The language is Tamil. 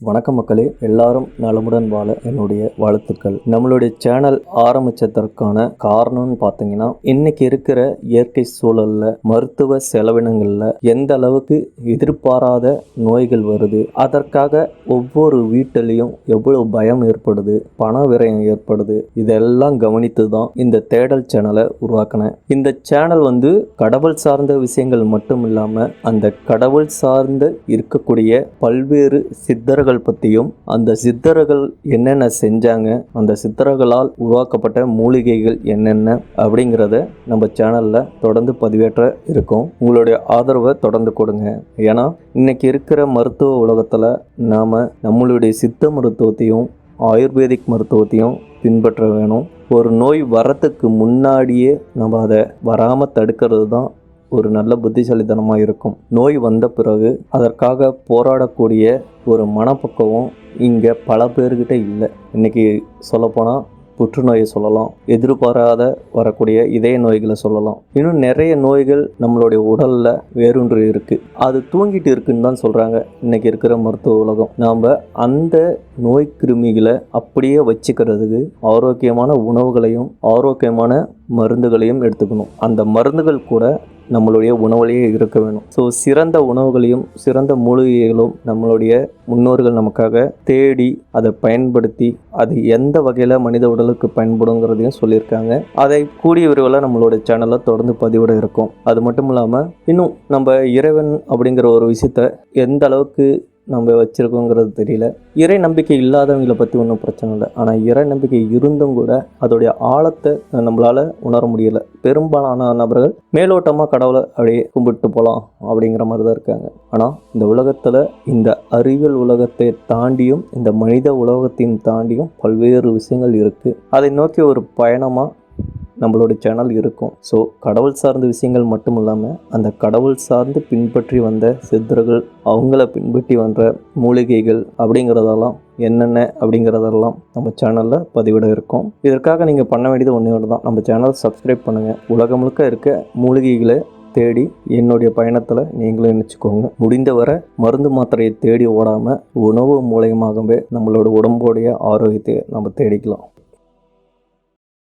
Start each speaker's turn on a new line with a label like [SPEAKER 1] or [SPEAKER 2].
[SPEAKER 1] வணக்கம் மக்களே. எல்லாரும் நலமுடன் வாழ என்னுடைய வாழ்த்துக்கள். நம்மளுடைய சேனல் ஆரம்பிச்சதற்கான காரணம்னு பார்த்தீங்கன்னா இன்னைக்கு இருக்கிற இயற்கை சூழல்ல மருத்துவ செலவினங்கள்ல எந்த அளவுக்கு எதிர்பாராத நோய்கள் வருது அதற்காக ஒவ்வொரு வீட்டிலையும் எவ்வளவு பயம் ஏற்படுது பண விரயம் ஏற்படுது இதெல்லாம் கவனித்து தான் இந்த தேடல் சேனலை உருவாக்கினேன். இந்த சேனல் வந்து கடவுள் சார்ந்த விஷயங்கள் மட்டும் இல்லாமல் அந்த கடவுள் சார்ந்து இருக்கக்கூடிய பல்வேறு சித்தர்கள் பற்றியும் அந்த சித்தர்கள் என்னென்ன செஞ்சாங்க அந்த சித்தர்களால் உருவாக்கப்பட்ட மூலிகைகள் என்னென்ன அப்படிங்கிறத நம்ம சேனலில் தொடர்ந்து பதிவேற்ற இருக்கோம். உங்களுடைய ஆதரவை தொடர்ந்து கொடுங்க. ஏன்னா இன்னைக்கு இருக்கிற மருத்துவ உலகத்தில் நாம் நம்மளுடைய சித்த மருத்துவத்தையும் ஆயுர்வேதிக் மருத்துவத்தையும் பின்பற்ற வேணும். ஒரு நோய் வரத்துக்கு முன்னாடியே நம்ம அதை வராமல் தடுக்கிறது தான் ஒரு நல்ல புத்திசாலித்தனமாக இருக்கும். நோய் வந்த பிறகு அதற்காக போராடக்கூடிய ஒரு மனப்பக்குவம் இங்கே பல பேர்கிட்ட இல்லை. இன்றைக்கி சொல்லப்போனால் புற்றுநோயை சொல்லலாம். எதிர்பாராத வரக்கூடிய இதய நோய்களை சொல்லலாம். இன்னும் நிறைய நோய்கள் நம்மளுடைய உடலில் வேறொன்று இருக்குது அது தூங்கிட்டு இருக்குன்னு தான் சொல்கிறாங்க இன்றைக்கி இருக்கிற மருத்துவ உலகம். நாம் அந்த நோய் கிருமிகளை அப்படியே வச்சுக்கிறதுக்கு ஆரோக்கியமான உணவுகளையும் ஆரோக்கியமான மருந்துகளையும் எடுத்துக்கணும். அந்த மருந்துகள் கூட நம்மளுடைய உணவுலேயே இருக்க வேணும். ஸோ சிறந்த உணவுகளையும் சிறந்த மூலிகைகளும் நம்மளுடைய முன்னோர்கள் நமக்காக தேடி அதை பயன்படுத்தி அது எந்த வகையில் மனித உடலுக்கு பயன்படுங்கிறதையும் சொல்லியிருக்காங்க. அதை கூடிய விரைவில் நம்மளோட சேனலில் தொடர்ந்து பதிவிட இருக்கும். அது மட்டும் இல்லாமல் இன்னும் நம்ம இறைவன் அப்படிங்கிற ஒரு விஷயத்த எந்த அளவுக்கு நம்ம வச்சுருக்கோங்கிறது தெரியல. இறை நம்பிக்கை இல்லாதவங்களை பற்றி ஒன்றும் பிரச்சனை இல்லை. ஆனால் இறை நம்பிக்கை இருந்தும் கூட அதோடைய ஆழத்தை நம்மளால் உணர முடியல. பெரும்பாலான நபர்கள் மேலோட்டமாக கடவுளை அப்படியே கும்பிட்டு போகலாம் அப்படிங்கிற மாதிரி தான் இருக்காங்க. ஆனால் இந்த உலகத்தில் இந்த அறிவியல் உலகத்தை தாண்டியும் இந்த மனித உலகத்தையும் தாண்டியும் பல்வேறு விஷயங்கள் இருக்குது அதை நோக்கி ஒரு பயணமாக நம்மளோட சேனல் இருக்கும். ஸோ கடவுள் சார்ந்த விஷயங்கள் மட்டும் இல்லாமல் அந்த கடவுள் சார்ந்து பின்பற்றி வந்த சித்தர்கள் அவங்கள பின்பற்றி வந்த மூலிகைகள் அப்படிங்கிறதெல்லாம் என்னென்ன அப்படிங்கிறதெல்லாம் நம்ம சேனலில் பதிவிட இருக்கும். இதற்காக நீங்கள் பண்ண வேண்டியது ஒன்றே ஒன்று தான் நம்ம சேனலை சப்ஸ்கிரைப் பண்ணுங்கள் உலகம் முழுக்க இருக்க மூலிகைகளை தேடி என்னுடைய பயணத்தில் நீங்களும் நினச்சிக்கோங்க. முடிந்தவரை மருந்து மாத்திரையை தேடி ஓடாமல் உணவு மூலயமாகவே நம்மளோட உடம்போடைய ஆரோக்கியத்தை நம்ம தேடிக்கலாம்.